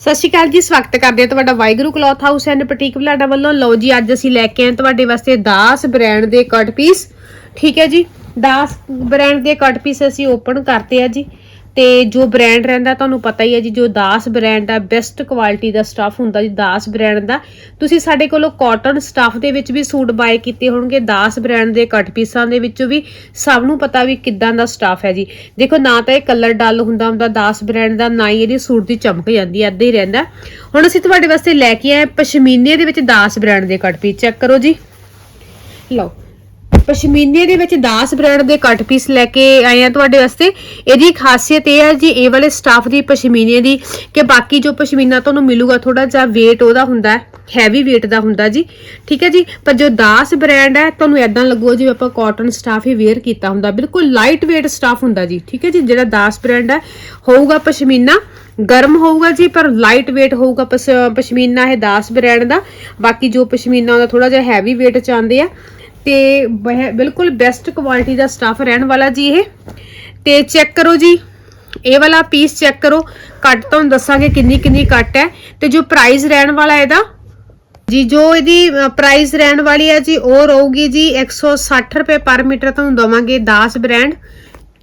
ਸਤਿ ਸ਼੍ਰੀ ਅਕਾਲ ਜੀ, ਸਵਾਗਤ ਕਰਦੇ ਹਾਂ ਤੁਹਾਡਾ Waheguru cloth house and boutique Balada ਵੱਲੋਂ। ਲਓ ਜੀ, ਅੱਜ ਅਸੀਂ ਲੈ ਕੇ ਆਏ ਤੁਹਾਡੇ ਵਾਸਤੇ ਦਾਸ ਬ੍ਰਾਂਡ ਦੇ ਕੱਟ ਪੀਸ। ਠੀਕ ਹੈ ਜੀ, ਦਾਸ ਬ੍ਰਾਂਡ ਦੇ ਕੱਟ ਪੀਸ ਅਸੀਂ ਓਪਨ ਕਰਤੇ ਆ ਜੀ। ਤੇ ਜੋ ਬ੍ਰਾਂਡ ਰਹਿੰਦਾ ਤੁਹਾਨੂੰ ਪਤਾ ਹੀ ਹੈ ਜੀ, ਜੋ ਦਾਸ ਬ੍ਰਾਂਡ ਦਾ ਬੈਸਟ ਕੁਆਲਿਟੀ ਦਾ ਸਟੱਫ ਹੁੰਦਾ ਜੀ, ਦਾਸ ਬ੍ਰਾਂਡ ਦਾ। ਤੁਸੀਂ ਸਾਡੇ ਕੋਲੋਂ ਕਾਟਨ ਸਟੱਫ ਦੇ ਵਿੱਚ ਵੀ ਸੂਟ ਬਾਏ ਕੀਤੇ ਹੋਣਗੇ, ਦਾਸ ਬ੍ਰਾਂਡ ਦੇ ਕੱਟ ਪੀਸਾਂ ਦੇ ਵਿੱਚੋਂ ਵੀ ਸਭ ਨੂੰ ਪਤਾ ਵੀ ਕਿੱਦਾਂ ਦਾ ਸਟੱਫ ਹੈ ਜੀ। ਦੇਖੋ, ਨਾ ਤਾਂ ਇਹ ਕਲਰ ਡਲ ਹੁੰਦਾ ਹੁੰਦਾ, ਦਾਸ ਬ੍ਰਾਂਡ ਦਾ, ਨਾ ਹੀ ਇਹਦੀ ਸੂਟ ਦੀ ਚਮਕ ਜਾਂਦੀ ਹੈ, ਏਦਾਂ ਹੀ ਰਹਿੰਦਾ। ਹੁਣ ਅਸੀਂ ਤੁਹਾਡੇ ਵਾਸਤੇ ਲੈ ਕੇ ਆਏ ਪਸ਼ਮੀਨੇ ਦੇ ਵਿੱਚ ਦਾਸ ਬ੍ਰਾਂਡ ਦੇ ਕੱਟ ਪੀਸ ਚੈੱਕ ਕਰੋ ਜੀ। ਲਓ। ਪਸ਼ਮੀਨੇ ਦੇ ਵਿੱਚ ਦਾਸ ਬ੍ਰਾਂਡ ਦੇ ਕੱਟ ਪੀਸ ਲੈ ਕੇ ਆਏ ਆ ਤੁਹਾਡੇ ਵਾਸਤੇ। ਇਹਦੀ ਖਾਸੀਅਤ ਇਹ ਹੈ ਜੀ, ਇਹ ਵਾਲੇ ਸਟਾਫ ਦੀ ਪਸ਼ਮੀਨੇ ਦੀ ਕਿ ਬਾਕੀ ਜੋ ਪਸ਼ਮੀਨਾ ਤੁਹਾਨੂੰ ਮਿਲੂਗਾ ਥੋੜਾ ਜਿਹਾ weight ਉਹਦਾ ਹੁੰਦਾ ਹੈ ਹੈਵੀ weight ਦਾ ਹੁੰਦਾ ਜੀ। ਠੀਕ ਹੈ ਜੀ? ਪਰ ਜੋ ਦਾਸ ਬ੍ਰਾਂਡ ਹੈ, ਤੁਹਾਨੂੰ ਐਦਾਂ ਲੱਗੂਗਾ ਜਿਵੇਂ ਆਪਾਂ ਕਾਟਨ ਸਟਾਫ ਹੀ ਵੇਅਰ ਕੀਤਾ ਹੁੰਦਾ। ਬਿਲਕੁਲ ਲਾਈਟ weight ਸਟਾਫ ਹੁੰਦਾ ਜੀ। ਠੀਕ ਹੈ ਜੀ? ਜਿਹੜਾ ਦਾਸ ਬ੍ਰਾਂਡ ਹੈ, ਹੋਊਗਾ ਪਸ਼ਮੀਨਾ। ਗਰਮ ਹੋਊਗਾ ਜੀ, ਪਰ ਲਾਈਟ weight ਹੋਊਗਾ ਪਸ- ਪਸ਼ਮੀਨਾ ਇਹ 10 ਬ੍ਰਾਂਡ ਦਾ। ਬਾਕੀ ਜੋ ਪਸ਼ਮੀਨਾ ਉਹਦਾ ਥੋੜਾ ਜਿਹਾ ਹੈਵੀ weight ਚ ਆਉਂਦੇ ਆ ਤੇ ਬਹਿ- ਬਿਲਕੁਲ ਬੈਸਟ ਕੁਆਲਿਟੀ ਦਾ ਸਟਾਫ ਰਹਿਣ ਵਾਲਾ ਜੀ ਇਹ। ਤੇ ਚੈੱਕ ਕਰੋ ਜੀ, ਇਹ ਵਾਲਾ ਪੀਸ ਚੈੱਕ ਕਰੋ। ਕੱਟ ਤੁਹਾਨੂੰ ਦੱਸਾਂਗੇ ਕਿੰਨੀ ਕਿੰਨੀ ਕੱਟ ਹੈ। ਤੇ ਜੋ ਪ੍ਰਾਈਸ ਰਹਿਣ ਵਾਲਾ ਇਹਦਾ, ਜੀ ਜੋ ਇਹਦੀ ਪ੍ਰਾਈਸ ਰਹਿਣ ਵਾਲੀ ਹੈ ਜੀ, ਉਹ ਰਹੂਗੀ ਜੀ 160 ਰੁਪਏ ਪਰ ਮੀਟਰ ਤੁਹਾਨੂੰ ਦਵਾਂਗੇ 10 ਬ੍ਰਾਂਡ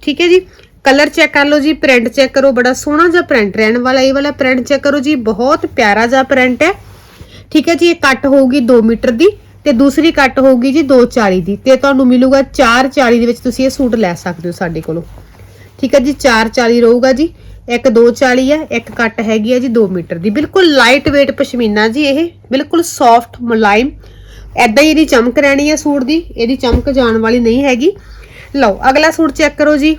ਠੀਕ ਹੈ ਜੀ? ਕਲਰ ਚੈੱਕ ਕਰ ਲਓ ਜੀ ਪ੍ਰਿੰਟ ਚੈੱਕ ਕਰੋ, ਬੜਾ ਸੋਹਣਾ ਜਿਹਾ ਪ੍ਰਿੰਟ ਰਹਿਣ ਵਾਲਾ ਇਹ ਵਾਲਾ ਪ੍ਰਿੰਟ ਚੈੱਕ ਕਰੋ ਜੀ, ਬਹੁਤ ਪਿਆਰਾ ਜਿਹਾ ਪ੍ਰਿੰਟ ਹੈ। ਠੀਕ ਹੈ ਜੀ, ਇਹ ਕੱਟ ਹੋਊਗੀ 2 ਮੀਟਰ ਦੀ। ਤੇ ਦੂਸਰੀ ਕੱਟ ਹੋਊਗੀ ਜੀ 240 ਦੀ ਤੇ ਤੁਹਾਨੂੰ ਮਿਲੂਗਾ 440 ਦੇ ਵਿੱਚ ਤੁਸੀਂ ਇਹ ਸੂਟ ਲੈ ਸਕਦੇ ਹੋ ਸਾਡੇ ਕੋਲੋਂ। ਠੀਕ ਹੈ ਜੀ 440 ਰਹੂਗਾ ਜੀ। ਇੱਕ 240 ਹੈ ਇੱਕ ਕੱਟ ਹੈਗੀ ਹੈ ਜੀ 2 ਮੀਟਰ ਦੀ। ਬਿਲਕੁਲ ਲਾਈਟ weight ਪਸ਼ਮੀਨਾ ਜੀ ਇਹ। ਬਿਲਕੁਲ ਸੌਫਟ ਮੁਲਾਇਮ। ਐਦਾਂ ਹੀ ਇਹਦੀ ਚਮਕ ਰਹਿਣੀ ਹੈ ਸੂਟ ਦੀ। ਇਹਦੀ ਚਮਕ ਜਾਣ ਵਾਲੀ ਨਹੀਂ ਹੈਗੀ। ਲਓ, ਅਗਲਾ ਸੂਟ ਚੈੱਕ ਕਰੋ ਜੀ।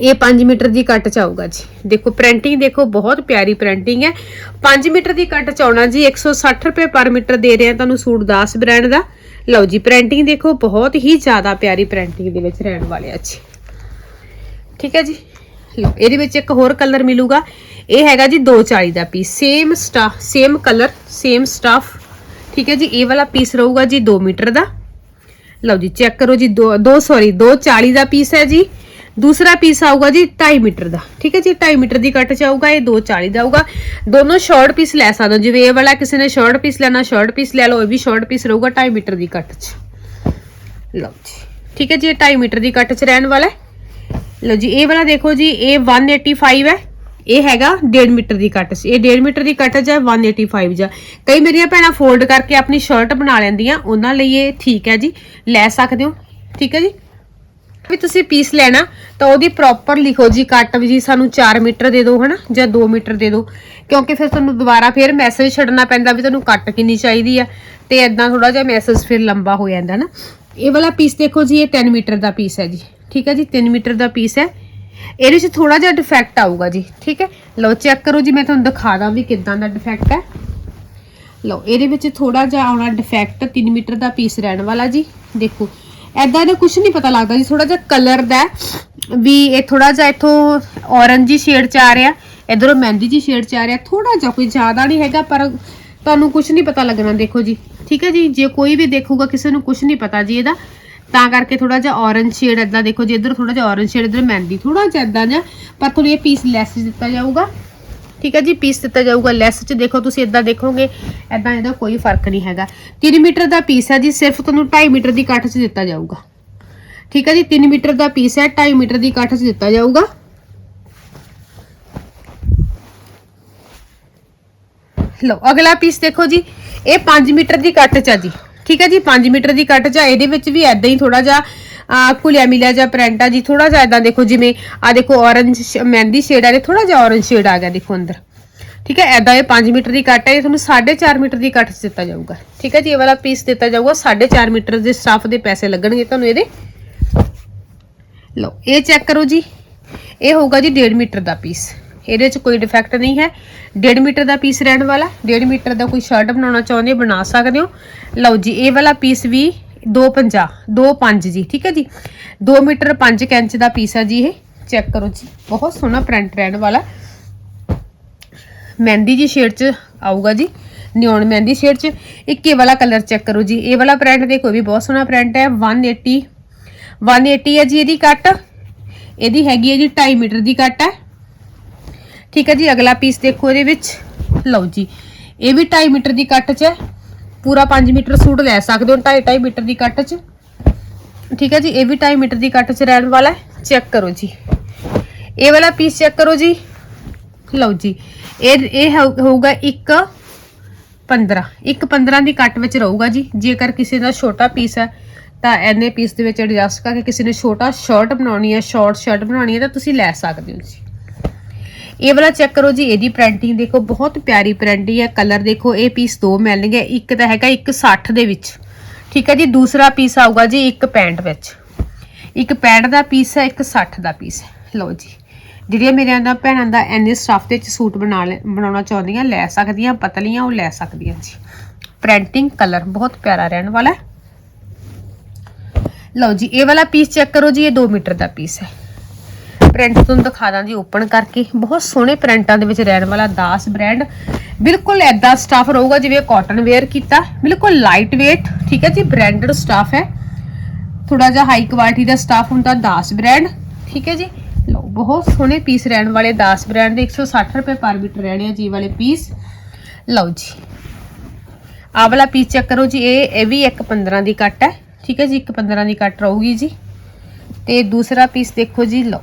ਇਹ 5 ਮੀਟਰ ਦੀ ਕੱਟ ਚ ਆਊਗਾ ਜੀ। ਦੇਖੋ ਪ੍ਰਿੰਟਿੰਗ ਦੇਖੋ, ਬਹੁਤ ਪਿਆਰੀ ਪ੍ਰਿੰਟਿੰਗ ਹੈ। 5 ਮੀਟਰ ਦੀ ਕੱਟ ਚ ਆਉਣਾ ਜੀ 160 ਰੁਪਏ ਪਰ ਮੀਟਰ ਦੇ ਰਹੇ ਆ ਤੁਹਾਨੂੰ ਸੂਟ 10 ਬ੍ਰਾਂਡ ਦਾ। ਲਓ ਜੀ ਪ੍ਰਿੰਟਿੰਗ ਦੇਖੋ, ਬਹੁਤ ਹੀ ਜ਼ਿਆਦਾ ਪਿਆਰੀ ਪ੍ਰਿੰਟਿੰਗ ਦੇ ਵਿੱਚ ਰਹਿਣ ਵਾਲੇ ਆ ਜੀ। ਠੀਕ ਹੈ ਜੀ? ਲਓ, ਇਹਦੇ ਵਿੱਚ ਇੱਕ ਹੋਰ ਕਲਰ ਮਿਲੂਗਾ। ਇਹ ਹੈਗਾ ਜੀ 240 ਦਾ piece same stuff same colour same stuff ਠੀਕ ਹੈ ਜੀ? ਇਹ ਵਾਲਾ ਪੀਸ ਰਹੂਗਾ ਜੀ 2 ਮੀਟਰ ਦਾ। ਲਓ ਜੀ ਚੈੱਕ ਕਰੋ ਜੀ 2 2 ਸੌਰੀ 240 ਦਾ ਪੀਸ ਹੈ ਜੀ। ਦੂਸਰਾ ਪੀਸ ਆਊਗਾ ਜੀ 2.5 ਮੀਟਰ ਦਾ, ਠੀਕ ਹੈ ਜੀ? 2.5 ਮੀਟਰ ਦੀ ਕੱਟ ਚ ਆਊਗਾ ਇਹ 240 ਦਾ ਆਊਗਾ। ਦੋਨੋਂ ਸ਼ਾਰਟ ਪੀਸ ਲੈ ਸਕਦੇ ਹੋ, ਜਿਵੇਂ ਇਹ ਵਾਲਾ ਕਿਸੇ ਨੇ ਸ਼ਾਰਟ ਪੀਸ ਲੈਣਾ ਸ਼ਾਰਟ ਪੀਸ ਲੈ ਲਓ, ਇਹ ਵੀ ਸ਼ਾਰਟ ਪੀਸ ਰਹੂਗਾ 2.5 ਮੀਟਰ ਦੀ ਕੱਟ ਚ। ਲਓ ਜੀ, ਠੀਕ ਹੈ ਜੀ, ਇਹ 2.5 ਮੀਟਰ ਦੀ ਕੱਟ ਚ ਰਹਿਣ ਵਾਲਾ ਲਓ ਜੀ, ਇਹ ਵਾਲਾ ਦੇਖੋ ਜੀ, ਇਹ 185 ਹੈ। ਇਹ ਹੈਗਾ 1.5 ਮੀਟਰ ਦੀ ਕੱਟ ਸੀ ਇਹ 1.5 ਮੀਟਰ ਦੀ ਕੱਟ ਜਾਂ 185 ਜਾਂ। ਕਈ ਮੇਰੀਆਂ ਭੈਣਾਂ ਫੋਲਡ ਕਰਕੇ ਆਪਣੀ ਸ਼ਰਟ ਬਣਾ ਲੈਂਦੀਆਂ, ਉਹਨਾਂ ਲਈ ਇਹ ਠੀਕ ਹੈ ਜੀ, ਲੈ ਸਕਦੇ ਹੋ, ਠੀਕ ਹੈ ਜੀ? ਵੀ ਤੁਸੀਂ ਪੀਸ ਲੈਣਾ, ਤਾਂ ਉਹਦੀ ਪ੍ਰੋਪਰ ਲਿਖੋ ਜੀ ਕੱਟ ਵੀ ਜੀ, ਸਾਨੂੰ 4 ਮੀਟਰ ਦੇ ਦਿਓ, ਹਨਾ? ਜਾਂ 2 ਮੀਟਰ ਦੇ ਦਿਓ। ਕਿਉਂਕਿ ਫਿਰ ਤੁਹਾਨੂੰ ਦੁਬਾਰਾ ਫਿਰ ਮੈਸੇਜ ਛੱਡਣਾ ਪੈਂਦਾ ਵੀ ਤੁਹਾਨੂੰ ਕੱਟ ਕਿੰਨੀ ਚਾਹੀਦੀ ਆ, ਤੇ ਐਦਾਂ ਥੋੜਾ ਜਿਹਾ ਮੈਸੇਜ ਫਿਰ ਲੰਬਾ ਹੋ ਜਾਂਦਾ ਨਾ ਇਹ ਵਾਲਾ ਪੀਸ ਦੇਖੋ ਜੀ, ਇਹ 10 ਮੀਟਰ ਦਾ ਪੀਸ ਹੈ ਜੀ। ਠੀਕ ਹੈ ਜੀ? 3 ਮੀਟਰ ਦਾ ਪੀਸ ਹੈ। ਇਹਦੇ 'ਚ ਥੋੜਾ ਜਿਹਾ ਡਿਫੈਕਟ ਆਊਗਾ ਜੀ, ਠੀਕ ਹੈ? ਲਓ ਚੈੱਕ ਕਰੋ ਜੀ, ਮੈਂ ਤੁਹਾਨੂੰ ਦਿਖਾ ਦਾਂ ਵੀ ਕਿੱਦਾਂ ਦਾ ਡਿਫੈਕਟ ਹੈ। ਲਓ, ਇਹਦੇ ਵਿੱਚ ਥੋੜਾ ਜਿਹਾ ਆਉਣਾ ਡਿਫੈਕਟ 3 ਮੀਟਰ ਦਾ ਪੀਸ ਰਹਿਣ ਵਾਲਾ ਜੀ। ਦੇਖੋ ਐਦਾਂ ਦਾ ਕੁਝ ਨਹੀਂ ਪਤਾ ਲੱਗਦਾ ਜੀ ਥੋੜਾ ਜਿਹਾ ਕਲਰ ਦਾ ਵੀ ਇਹ ਥੋੜਾ ਜਿਹਾ ਇਥੋਂ ਔਰੰਜੀ ਸ਼ੇਡ ਚ ਆ ਰਿਹਾ, ਇਧਰੋਂ ਮਹਿੰਦੀ ਜੀ ਸ਼ੇਡ ਚ ਆ ਰਿਹਾ ਥੋੜਾ ਜਿਹਾ ਕੋਈ ਜ਼ਿਆਦਾ ਨਹੀਂ ਹੈਗਾ, ਪਰ ਤੁਹਾਨੂੰ ਕੁਝ ਨਹੀਂ ਪਤਾ ਲੱਗਣਾ, ਦੇਖੋ ਜੀ। ਠੀਕ ਹੈ ਜੀ, ਜੇ ਕੋਈ ਵੀ ਦੇਖੂਗਾ, ਕਿਸੇ ਨੂੰ ਕੁਝ ਨਹੀਂ ਪਤਾ ਜੀ ਇਹਦਾ, ਤਾਂ ਕਰਕੇ ਥੋੜਾ ਜਿਹਾ ਔਰੰਜ ਸ਼ੇਡ ਇਦਾਂ ਦੇਖੋ ਜੀ, ਇਧਰ ਥੋੜਾ ਜਿਹਾ ਔਰੰਜ ਸ਼ੇਡ ਇਧਰ ਮਹਿੰਦੀ ਥੋੜਾ ਜਿਹਾ ਇਦਾਂ ਜਿਹਾ ਪਰ ਤੁਹਾਨੂੰ ਇਹ ਪੀਸ ਲੈਸ ਦਿੱਤਾ ਜਾਊਗਾ। ਠੀਕ ਹੈ ਜੀ ਪੀਸ ਦਿੱਤਾ ਜਾਊਗਾ ਲੈਸ 'ਚ। ਦੇਖੋ, ਤੁਸੀਂ ਇਦਾਂ ਦੇਖੋਗੇ ਇਦਾਂ ਇਹਦਾ ਕੋਈ ਫ਼ਰਕ ਨਹੀਂ ਹੈਗਾ। 3 ਮੀਟਰ ਦਾ ਪੀਸ ਹੈ ਜੀ, ਸਿਰਫ ਤੁਹਾਨੂੰ 2.5 ਮੀਟਰ ਦੀ ਕੱਟ 'ਚ ਦਿੱਤਾ ਜਾਊਗਾ। ਠੀਕ ਹੈ ਜੀ 3 ਮੀਟਰ ਦਾ ਪੀਸ ਹੈ 2.5 ਮੀਟਰ ਦੀ ਕੱਟ 'ਚ ਦਿੱਤਾ ਜਾਊਗਾ। ਲਓ, ਅਗਲਾ ਪੀਸ ਦੇਖੋ ਜੀ, ਇਹ 5 ਮੀਟਰ ਦੀ ਕੱਟ 'ਚ ਆ ਜੀ। ਠੀਕ ਹੈ ਜੀ 5 ਮੀਟਰ ਦੀ ਕੱਟ 'ਚ ਆ, ਇਹਦੇ ਵਿੱਚ ਵੀ ਐਦਾਂ ਹੀ ਥੋੜਾ ਜਿਹਾ ਕੁਲਿਆ ਮਿਲਿਆ ਜਾਂ ਪ੍ਰਿੰਟ ਆ ਜੀ ਥੋੜਾ ਜਿਹਾ ਐਦਾਂ ਦੇਖੋ, ਜਿਵੇਂ ਆ ਦੇਖੋ ਔਰੰਜ ਮਹਿੰਦੀ ਸ਼ੇਡ ਆ ਥੋੜਾ ਜਿਹਾ ਔਰੰਜ ਸ਼ੇਡ ਆ ਗਿਆ ਦੇਖੋ ਅੰਦਰ। ਠੀਕ ਹੈ ਐਦਾਂ ਇਹ 5 ਮੀਟਰ ਦੀ ਕੱਟ ਹੈ, ਇਹ ਤੁਹਾਨੂੰ 4.5 ਮੀਟਰ ਦੀ ਕੱਟ 'ਚ ਦਿੱਤਾ ਜਾਊਗਾ। ਠੀਕ ਹੈ ਜੀ, ਇਹ ਵਾਲਾ ਪੀਸ ਦਿੱਤਾ ਜਾਊਗਾ 4.5 ਮੀਟਰ ਦੇ ਸਟਾਫ ਦੇ ਪੈਸੇ ਲੱਗਣਗੇ ਤੁਹਾਨੂੰ ਇਹਦੇ। ਲਓ, ਇਹ ਚੈੱਕ ਕਰੋ ਜੀ, ਇਹ ਹੋਊਗਾ ਜੀ 1.5 ਮੀਟਰ ਦਾ ਪੀਸ ਇਹਦੇ 'ਚ ਕੋਈ ਡਿਫੈਕਟ ਨਹੀਂ ਹੈ। 1.5 ਮੀਟਰ ਦਾ ਪੀਸ ਰਹਿਣ ਵਾਲਾ 1.5 ਮੀਟਰ ਦਾ ਕੋਈ ਸ਼ਰਟ ਬਣਾਉਣਾ ਚਾਹੁੰਦੇ ਬਣਾ ਸਕਦੇ ਹੋ। ਲਓ ਜੀ, ਇਹ ਵਾਲਾ ਪੀਸ ਵੀ 250 25 ਜੀ, ਠੀਕ ਹੈ ਜੀ? 2 ਮੀਟਰ 5 ਇੰਚ ਦਾ ਪੀਸ ਹੈ ਜੀ ਇਹ। ਚੈੱਕ ਕਰੋ ਜੀ, ਬਹੁਤ ਸੋਹਣਾ ਪ੍ਰਿੰਟ ਰਹਿਣ ਵਾਲਾ ਮਹਿੰਦੀ ਜੀ ਸ਼ੇਡ 'ਚ ਆਊਗਾ ਜੀ, ਨਿਓਨ ਮਹਿੰਦੀ ਸ਼ੇਡ 'ਚ। ਇੱਕ ਇਹ ਵਾਲਾ ਕਲਰ ਚੈੱਕ ਕਰੋ ਜੀ, ਇਹ ਵਾਲਾ ਪ੍ਰਿੰਟ ਦੇਖੋ, ਇਹ ਵੀ ਬਹੁਤ ਸੋਹਣਾ ਪ੍ਰਿੰਟ ਹੈ 180 180 ਹੈ ਜੀ ਇਹਦੀ ਕੱਟ। ਇਹਦੀ ਹੈਗੀ ਹੈ ਜੀ 2.5 ਮੀਟਰ ਦੀ ਕੱਟ ਹੈ। ਠੀਕ ਹੈ ਜੀ, ਅਗਲਾ ਪੀਸ ਦੇਖੋ ਇਹਦੇ ਵਿੱਚ। ਲਓ ਜੀ, ਇਹ ਵੀ 2.5 ਮੀਟਰ ਦੀ ਕੱਟ 'ਚ ਹੈ। ਪੂਰਾ 5 ਮੀਟਰ ਸੂਟ ਲੈ ਸਕਦੇ ਹੋ 2.5 2.5 ਮੀਟਰ ਦੀ ਕੱਟ 'ਚ। ਠੀਕ ਹੈ ਜੀ, ਇਹ ਵੀ 2.5 ਮੀਟਰ ਦੀ ਕੱਟ 'ਚ ਰਹਿਣ ਵਾਲਾ ਹੈ। ਚੈੱਕ ਕਰੋ ਜੀ। ਇਹ ਵਾਲਾ ਪੀਸ ਚੈੱਕ ਕਰੋ ਜੀ। ਲਓ ਜੀ, ਇਹ ਇਹ ਹੋਊਗਾ 1 15 ਇੱਕ 15 ਦੀ ਕੱਟ ਵਿੱਚ ਰਹੂਗਾ ਜੀ। ਜੇਕਰ ਕਿਸੇ ਦਾ ਛੋਟਾ ਪੀਸ ਹੈ, ਤਾਂ ਐਨੇ ਪੀਸ ਦੇ ਵਿੱਚ ਐਡਜਸਟ ਕਰਕੇ ਕਿਸੇ ਨੇ ਛੋਟਾ ਸ਼ਰਟ ਬਣਾਉਣੀ ਹੈ ਸ਼ਾਰਟ ਸ਼ਰਟ ਬਣਾਉਣੀ ਹੈ, ਤਾਂ ਤੁਸੀਂ ਲੈ ਸਕਦੇ ਹੋ ਜੀ। ਇਹ ਵਾਲਾ ਚੈੱਕ ਕਰੋ ਜੀ, ਇਹਦੀ ਪ੍ਰਿੰਟਿੰਗ ਦੇਖੋ, ਬਹੁਤ ਪਿਆਰੀ ਪ੍ਰਿੰਟਿੰਗ ਹੈ ਕਲਰ ਦੇਖੋ, ਇਹ ਪੀਸ ਦੋ ਮਿਲਣਗੇ, ਇੱਕ ਤਾਂ ਹੈਗਾ 160 ਦੇ ਵਿੱਚ। ਠੀਕ ਹੈ ਜੀ, ਦੂਸਰਾ ਪੀਸ ਆਊਗਾ ਜੀ ਇੱਕ ਪੈਂਟ ਵਿੱਚ। ਇੱਕ ਪੈਂਟ ਦਾ ਪੀਸ ਹੈ, ਇੱਕ 60 ਦਾ ਪੀਸ ਹੈ। ਲਓ ਜੀ, ਜਿਹੜੀਆਂ ਮੇਰੀਆਂ ਦਾ ਭੈਣਾਂ ਦਾ ਐਨੇ ਸਟਾਫ ਦੇ ਵਿੱਚ ਸੂਟ ਬਣਾ ਲੈ, ਬਣਾਉਣਾ ਚਾਹੁੰਦੀਆਂ, ਲੈ ਸਕਦੀਆਂ, ਪਤਲੀਆਂ, ਉਹ ਲੈ ਸਕਦੀਆਂ ਜੀ। ਪ੍ਰਿੰਟਿੰਗ ਕਲਰ ਬਹੁਤ ਪਿਆਰਾ ਰਹਿਣ ਵਾਲਾ ਹੈ। ਲਓ ਜੀ, ਇਹ ਵਾਲਾ ਪੀਸ ਚੈੱਕ ਕਰੋ ਜੀ, ਇਹ 2 ਮੀਟਰ ਦਾ ਪੀਸ ਹੈ। ਪ੍ਰਿੰਟ ਤੁਹਾਨੂੰ ਦਿਖਾ ਦਾਂ ਜੀ ਓਪਨ ਕਰਕੇ। ਬਹੁਤ ਸੋਹਣੇ ਪ੍ਰਿੰਟਾਂ ਦੇ ਵਿੱਚ ਰਹਿਣ ਵਾਲਾ ਦਾਸ ਬ੍ਰਾਂਡ ਬਿਲਕੁਲ ਐਦਾਂ ਸਟਾਫ ਰਹੂਗਾ, ਜਿਵੇਂ ਕਾਟਨ ਵੇਅਰ ਕੀਤਾ। ਬਿਲਕੁਲ ਲਾਈਟ weight, ਠੀਕ ਹੈ ਜੀ ਬ੍ਰਾਂਡਡ ਸਟਾਫ ਹੈ। ਥੋੜਾ ਜਿਹਾ ਹਾਈ ਕੁਆਲਿਟੀ ਦਾ ਸਟਾਫ ਹੁੰਦਾ ਦਾਸ ਬ੍ਰਾਂਡ ਠੀਕ ਹੈ ਜੀ। ਲਓ, ਬਹੁਤ ਸੋਹਣੇ ਪੀਸ ਰਹਿਣ ਵਾਲੇ ਦਾਸ ਬ੍ਰਾਂਡ ਦੇ 160 ਰੁਪਏ ਪਰ ਮੀਟਰ ਰਹਿਣੇ ਆ ਜੀ ਵਾਲੇ ਪੀਸ ਲਓ ਜੀ, ਆਹ ਵਾਲਾ ਪੀਸ ਚੈੱਕ ਕਰੋ ਜੀ, ਇਹ ਇਹ ਵੀ ਇੱਕ 15 ਦੀ ਕੱਟ ਹੈ। ਠੀਕ ਹੈ ਜੀ, ਇੱਕ 15 ਦੀ ਕੱਟ ਰਹੂਗੀ ਜੀ। ਤੇ ਦੂਸਰਾ ਪੀਸ ਦੇਖੋ ਜੀ, ਲਓ।